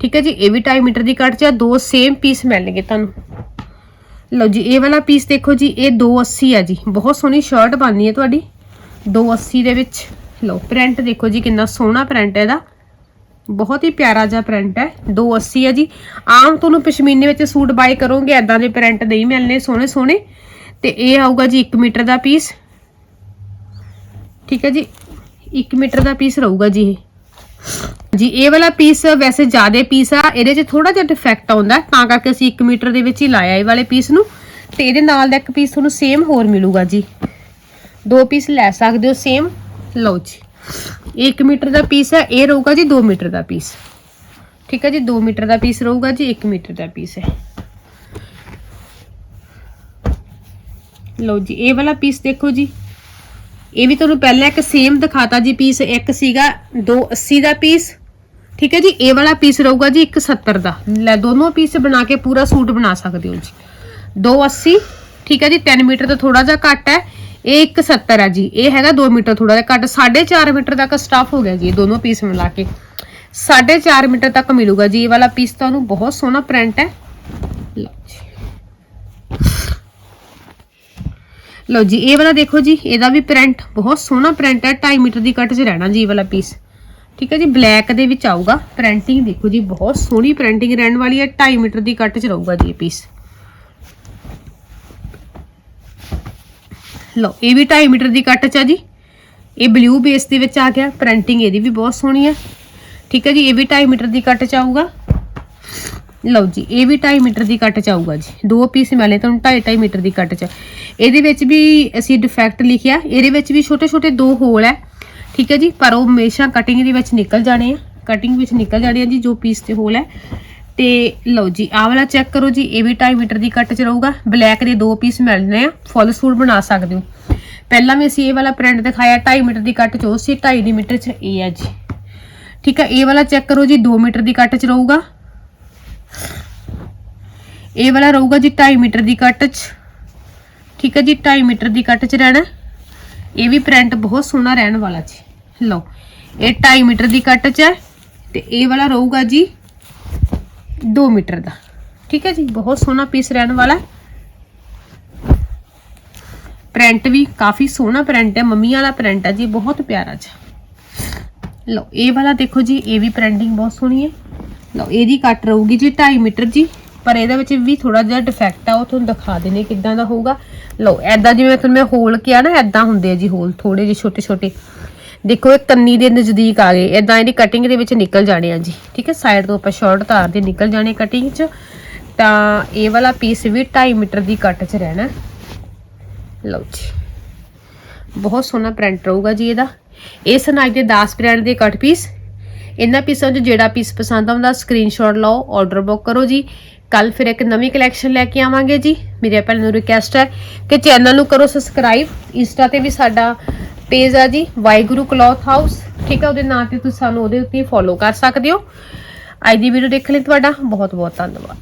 ਠੀਕ ਹੈ ਜੀ, ਇਹ ਵੀ 2.5 ਮੀਟਰ ਦੀ ਕੱਟ ਚ ਆ, ਦੋ ਸੇਮ ਪੀਸ ਮਿਲਣਗੇ ਤੁਹਾਨੂੰ। ਲਓ ਜੀ, ਇਹ ਵਾਲਾ ਪੀਸ ਦੇਖੋ ਜੀ, ਇਹ 280 ਆ ਜੀ। ਬਹੁਤ ਸੋਹਣੀ ਸ਼ਰਟ ਬਣਨੀ ਹੈ ਤੁਹਾਡੀ। 280 ਦੇ ਵਿੱਚ, ਲਓ ਪ੍ਰਿੰਟ ਦੇਖੋ ਜੀ, ਕਿੰਨਾ ਸੋਹਣਾ ਪ੍ਰਿੰਟ ਹੈ ਇਹਦਾ। ਬਹੁਤ ਹੀ ਪਿਆਰਾ ਜਿਹਾ ਪ੍ਰਿੰਟ ਹੈ 280 ਹੈ ਜੀ। ਆਮ ਤੁਹਾਨੂੰ ਪਸ਼ਮੀਨੇ ਵਿੱਚ ਸੂਟ ਬਾਈ ਕਰੋਗੇ ਐਦਾਂ ਦੇ ਪ੍ਰਿੰਟ ਨਹੀਂ ਮਿਲਨੇ ਸੋਹਣੇ ਸੋਹਣੇ। ਤੇ ਇਹ ਆਊਗਾ ਜੀ 1 ਮੀਟਰ ਦਾ ਪੀਸ ਠੀਕ ਹੈ ਜੀ 1 ਮੀਟਰ ਦਾ ਪੀਸ ਰਹੂਗਾ ਜੀ ਇਹ। ਜੀ ਇਹ ਵਾਲਾ ਪੀਸ ਵੈਸੇ ਜ਼ਿਆਦਾ ਪੀਸ ਆ, ਇਹਦੇ 'ਚ ਥੋੜਾ ਜਿਹਾ ਡਿਫੈਕਟ ਆਉਂਦਾ ਤਾਂ ਕਰਕੇ ਅਸੀਂ 1 ਮੀਟਰ ਦੇ ਵਿੱਚ ਹੀ ਲਾਇਆ ਇਹ ਵਾਲੇ ਪੀਸ ਨੂੰ। ਤੇ ਇਹਦੇ ਨਾਲ ਦਾ ਇੱਕ ਪੀਸ ਤੁਹਾਨੂੰ ਸੇਮ ਹੋਰ ਮਿਲੂਗਾ ਜੀ। ਦੋ ਪੀਸ ਲੈ ਸਕਦੇ ਹੋ ਸੇਮ ਲਓ ਜੀ। 1 ਮੀਟਰ ਦਾ ਪੀਸ ਹੈ, ਇਹ ਰਹੂਗਾ ਜੀ 2 ਮੀਟਰ ਦਾ ਪੀਸ ਠੀਕ ਹੈ ਜੀ 2 ਮੀਟਰ ਦਾ ਪੀਸ ਰਹੂਗਾ ਜੀ 1 ਮੀਟਰ ਦਾ ਪੀਸ ਹੈ। ਲਓ ਜੀ, ਇਹ ਵਾਲਾ ਪੀਸ ਦੇਖੋ ਜੀ। ਇਹ ਵੀ ਤੁਹਾਨੂੰ ਪਹਿਲਾਂ ਇੱਕ ਸੇਮ ਦਿਖਾਤਾ ਜੀ ਪੀਸ ਇੱਕ ਸੀਗਾ 280 ਦਾ ਪੀਸ ਠੀਕ ਹੈ ਜੀ? ਇਹ ਵਾਲਾ ਪੀਸ ਰਹੂਗਾ ਜੀ 170 ਦਾ। ਲੈ ਦੋਨੋਂ ਪੀਸ ਬਣਾ ਕੇ ਪੂਰਾ ਸੂਟ ਬਣਾ ਸਕਦੇ ਹੋ ਜੀ। 280 ਠੀਕ ਹੈ ਜੀ? 3 ਮੀਟਰ ਤੋਂ ਥੋੜਾ ਜਿਹਾ ਘੱਟ ਹੈ। ਇਹ 170 ਹੈ ਜੀ। ਇਹ ਹੈਗਾ 2 ਮੀਟਰ ਥੋੜਾ ਜਿਹਾ ਘੱਟ। 4.5 ਮੀਟਰ ਤੱਕ ਸਟਾਫ ਹੋ ਗਿਆ ਜੀ ਇਹ ਦੋਨੋਂ ਪੀਸ ਮਿਲਾ ਕੇ। 4.5 ਮੀਟਰ ਤੱਕ ਮਿਲੂਗਾ ਜੀ। ਇਹ ਵਾਲਾ ਪੀਸ ਤੁਹਾਨੂੰ ਬਹੁਤ ਸੋਹਣਾ ਪ੍ਰਿੰਟ ਹੈ ਲਓ ਜੀ ਲਓ ਜੀ, ਇਹ ਵਾਲਾ ਦੇਖੋ ਜੀ, ਇਹਦਾ ਵੀ ਪ੍ਰਿੰਟ ਬਹੁਤ ਸੋਹਣਾ ਪ੍ਰਿੰਟ ਹੈ 2.5 ਮੀਟਰ ਦੀ ਕੱਟ 'ਚ ਰਹਿਣਾ ਜੀ ਇਹ ਵਾਲਾ ਪੀਸ ਠੀਕ ਹੈ ਜੀ ਬਲੈਕ ਦੇ ਵਿੱਚ ਆਊਗਾ ਪ੍ਰਿੰਟਿੰਗ ਦੇਖੋ ਜੀ, ਬਹੁਤ ਸੋਹਣੀ ਪ੍ਰਿੰਟਿੰਗ ਰਹਿਣ ਵਾਲੀ ਹੈ 2.5 ਮੀਟਰ ਦੀ ਕੱਟ 'ਚ ਰਹੂਗਾ ਜੀ ਇਹ ਪੀਸ ਲਓ, ਇਹ ਵੀ 2.5 ਮੀਟਰ ਦੀ ਕੱਟ 'ਚ ਆ ਜੀ। ਇਹ ਬਲੂ ਬੇਸ ਦੇ ਵਿੱਚ ਆ ਗਿਆ ਪ੍ਰਿੰਟਿੰਗ ਇਹਦੀ ਵੀ ਬਹੁਤ ਸੋਹਣੀ ਹੈ। ਠੀਕ ਹੈ ਜੀ, ਇਹ ਵੀ 2.5 ਮੀਟਰ ਦੀ ਕੱਟ 'ਚ ਆਊਗਾ। ਲਓ ਜੀ, ਇਹ ਵੀ 2.5 ਮੀਟਰ ਦੀ ਕੱਟ 'ਚ ਆਊਗਾ ਜੀ। ਦੋ ਪੀਸ ਮਿਲੇ ਤੁਹਾਨੂੰ 2.5 ਮੀਟਰ ਦੀ ਕੱਟ 'ਚ। ਇਹਦੇ ਵਿੱਚ ਵੀ ਅਸੀਂ ਡਿਫੈਕਟ ਲਿਖਿਆ। ਇਹਦੇ ਵਿੱਚ ਵੀ ਛੋਟੇ ਛੋਟੇ ਦੋ ਹੋਲ ਹੈ ਠੀਕ ਹੈ ਜੀ, ਪਰ ਉਹ ਹਮੇਸ਼ਾ ਕਟਿੰਗ ਦੇ ਵਿੱਚ ਨਿਕਲ ਜਾਣੇ ਆ। ਕਟਿੰਗ ਵਿੱਚ ਨਿਕਲ ਜਾਣੇ ਆ ਜੀ, ਜੋ ਪੀਸ ਤੇ ਹੋਲ ਹੈ ਤੇ ਲਓ ਜੀ, ਆਹ ਵਾਲਾ ਚੈੱਕ ਕਰੋ ਜੀ, ਇਹ ਵੀ 2.5 ਮੀਟਰ ਦੀ ਕੱਟ 'ਚ ਰਹੂਗਾ। ਬਲੈਕ ਦੇ ਦੋ ਪੀਸ ਮਿਲਣੇ ਆ। ਫੁੱਲ ਸੂਟ ਬਣਾ ਸਕਦੇ ਹੋ। ਪਹਿਲਾਂ ਵੀ ਅਸੀਂ ਇਹ ਵਾਲਾ ਪ੍ਰਿੰਟ ਦਿਖਾਇਆ 2.5 ਮੀਟਰ ਦੀ ਕੱਟ 'ਚ। ਉਹ ਸੀ 2.5 ਮੀਟਰ 'ਚ, ਇਹ ਹੈ ਜੀ। ਠੀਕ ਹੈ ਇਹ ਵਾਲਾ ਚੈੱਕ ਕਰੋ ਜੀ 2 ਮੀਟਰ ਦੀ ਕੱਟ 'ਚ ਰਹੂਗਾ। ਇਹ ਵਾਲਾ ਰਹੂਗਾ ਜੀ 2.5 ਮੀਟਰ ਦੀ ਕੱਟ 'ਚ। ਠੀਕ ਹੈ ਜੀ 2.5 ਮੀਟਰ ਦੀ ਕੱਟ 'ਚ ਰਹਿਣਾ। ਇਹ ਵੀ ਪ੍ਰਿੰਟ ਬਹੁਤ ਸੋਹਣਾ ਰਹਿਣ ਵਾਲਾ ਜੀ। ਲਓ, ਇਹ 2.5 ਮੀਟਰ ਦੀ ਕੱਟ 'ਚ ਹੈ ਤੇ ਇਹ ਵਾਲਾ ਰਹੂਗਾ ਜੀ 2 ਮੀਟਰ ਦਾ। ਠੀਕ ਹੈ ਜੀ, ਬਹੁਤ ਸੋਹਣਾ ਪੀਸ ਰਹਿਣ ਵਾਲਾ। ਪ੍ਰਿੰਟ ਵੀ ਕਾਫੀ ਸੋਹਣਾ ਪ੍ਰਿੰਟ ਹੈ, ਮੰਮੀ ਵਾਲਾ ਪ੍ਰਿੰਟ ਹੈ ਜੀ, ਬਹੁਤ ਪਿਆਰਾ ਜੀ। ਲਓ, ਇਹ ਵਾਲਾ ਦੇਖੋ ਜੀ, ਇਹ ਵੀ ਪ੍ਰਿੰਟਿੰਗ ਬਹੁਤ ਸੋਹਣੀ ਹੈ। ਲਓ, ਇਹਦੀ ਕੱਟ ਰਹੂਗੀ ਜੀ 2.5 ਮੀਟਰ ਜੀ, ਪਰ ਇਹਦੇ ਵਿੱਚ ਵੀ ਥੋੜਾ ਜਿਹਾ ਡਿਫੈਕਟ ਆ, ਉਹ ਤੁਹਾਨੂੰ ਦਿਖਾ ਦੇਣੇ ਕਿੱਦਾਂ ਦਾ ਹੋਊਗਾ। ਲਓ ਐਦਾਂ ਜਿਵੇਂ ਤੁਹਾਨੂੰ ਮੈਂ ਹੋਲ ਕਿਹਾ ਨਾ ਐਦਾਂ ਹੁੰਦੇ ਆ ਜੀ ਹੋਲ ਥੋੜੇ ਜਿਹੇ ਛੋਟੇ ਛੋਟੇ। ਦੇਖੋ, ਇਹ ਕੰਨੀ ਦੇ ਨਜ਼ਦੀਕ ਆ ਗਏ ਐਦਾਂ ਇਹਦੀ ਕਟਿੰਗ ਦੇ ਵਿੱਚ ਨਿਕਲ ਜਾਣੇ ਆ ਜੀ, ਠੀਕ ਹੈ? ਸਾਈਡ ਤੋਂ ਆਪਾਂ ਸ਼ਾਰਟ ਤਾਰ ਦੇ ਨਿਕਲ ਜਾਣੇ ਕਟਿੰਗ 'ਚ। ਤਾਂ ਇਹ ਵਾਲਾ ਪੀਸ ਵੀ 2.5 ਮੀਟਰ ਦੀ ਕੱਟ 'ਚ ਰਹਿਣਾ। ਲਓ ਜੀ, ਬਹੁਤ ਸੋਹਣਾ ਪ੍ਰਿੰਟ ਰਹੂਗਾ ਜੀ ਇਹਦਾ। ਇਹ ਸਨਾਈ ਦੇ 10 ਬ੍ਰਾਂਡ ਦੇ ਕੱਟ ਪੀਸ ਇਹਨਾਂ ਪੀਸਾਂ 'ਚ ਜਿਹੜਾ ਪੀਸ ਪਸੰਦ ਆਉਂਦਾ ਸਕਰੀਨਸ਼ਾਟ ਲਓ ਆਰਡਰ ਬੁੱਕ ਕਰੋ ਜੀ। ਕੱਲ ਫਿਰ ਇੱਕ ਨਵੀਂ ਕਲੈਕਸ਼ਨ ਲੈ ਕੇ ਆਵਾਂਗੇ ਜੀ। ਮੇਰੇ ਭੈਣ ਨੂੰ ਰਿਕਵੈਸਟ ਹੈ ਕਿ ਚੈਨਲ ਨੂੰ ਕਰੋ ਸਬਸਕ੍ਰਾਈਬ ਇੰਸਟਾ ਤੇ ਵੀ ਸਾਡਾ ਪੇਜ ਆ ਜੀ ਵਾਈਗੁਰੂ ਕਲੌਥ ਹਾਊਸ। ਠੀਕ ਹੈ ਉਹਦੇ ਨਾਂ ਤੇ ਤੁਸੀਂ ਸਾਨੂੰ ਉਹਦੇ ਉੱਤੇ ਫੋਲੋ ਕਰ ਸਕਦੇ ਹੋ। ਅੱਜ ਦੀ ਵੀਡੀਓ ਦੇਖਣ ਲਈ ਤੁਹਾਡਾ ਬਹੁਤ ਬਹੁਤ ਧੰਨਵਾਦ।